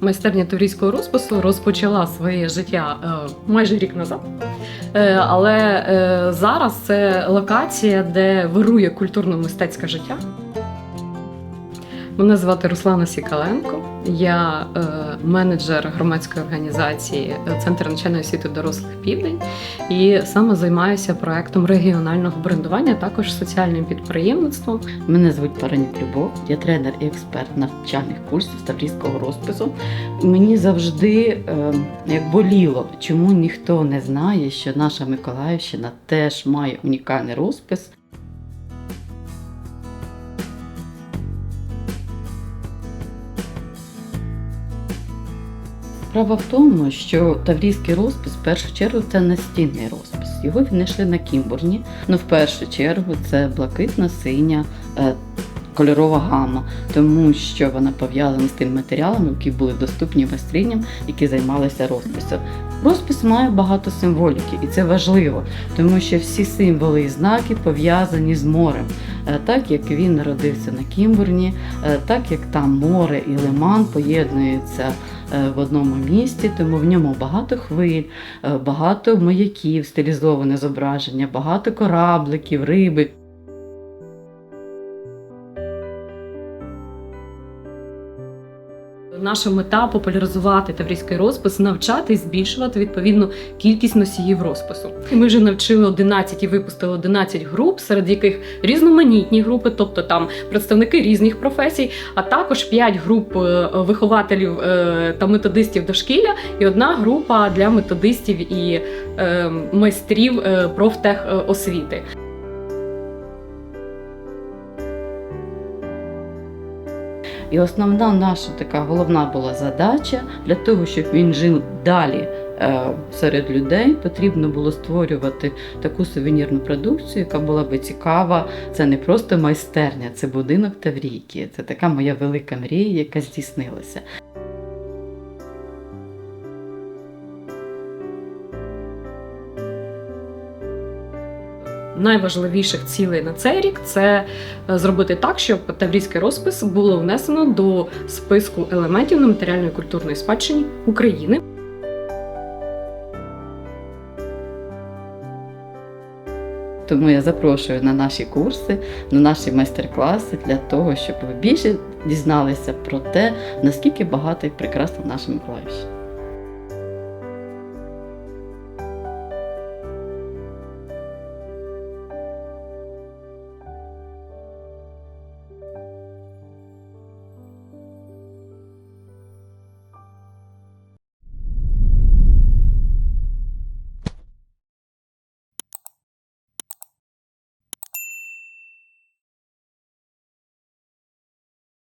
Майстерня таврійського розпису розпочала своє життя е, майже рік назад. Е, але е, зараз це локація, де вирує культурно-мистецьке життя. Мене звати Руслана Сікаленко. Я е, менеджер громадської організації е, Центр навчальної освіти дорослих Південь і саме займаюся проектом регіонального брендування, також соціальним підприємництвом. Мене звуть Паранюк Любов, я тренер і експерт навчальних курсів таврійського розпису. Мені завжди е, як боліло, чому ніхто не знає, що наша Миколаївщина теж має унікальний розпис. Справа в тому, що таврійський розпис в першу чергу це настінний розпис. Його віднайшли на Кімбурні. Ну, в першу чергу це блакитно-синя е, кольорова гама, тому що вона пов'язана з тими матеріалами, які були доступні майстриням, які займалися розписом. Розпис має багато символіки, і це важливо, тому що всі символи і знаки пов'язані з морем. Е, Так як він народився на Кімбурні, е, так як там море і лиман поєднуються е, в одному місті, тому в ньому багато хвиль, багато маяків, стилізоване зображення, багато корабликів, риби. Наша мета популяризувати таврійський розпис, навчати і збільшувати відповідну кількість носіїв розпису. Ми вже навчили 11 і випустили 11 груп, серед яких різноманітні групи, тобто там представники різних професій, а також 5 груп е, вихователів е, та методистів дошкілля, і одна група для методистів і е, майстрів профтехосвіти. І основна наша така головна була задача для того, щоб він жив далі е, серед людей, потрібно було створювати таку сувенірну продукцію, яка була би цікава. Це не просто майстерня, це будинок Таврійки. Це така моя велика мрія, яка здійснилася. Найважливіших цілей на цей рік це е, зробити так, щоб таврійський розпис було внесено до списку елементів нематеріальної культурної спадщини України. Тому я запрошую на наші курси, на наші майстер-класи для того, щоб ви більше дізналися про те, наскільки багато і прекрасна наша Миколаївщина.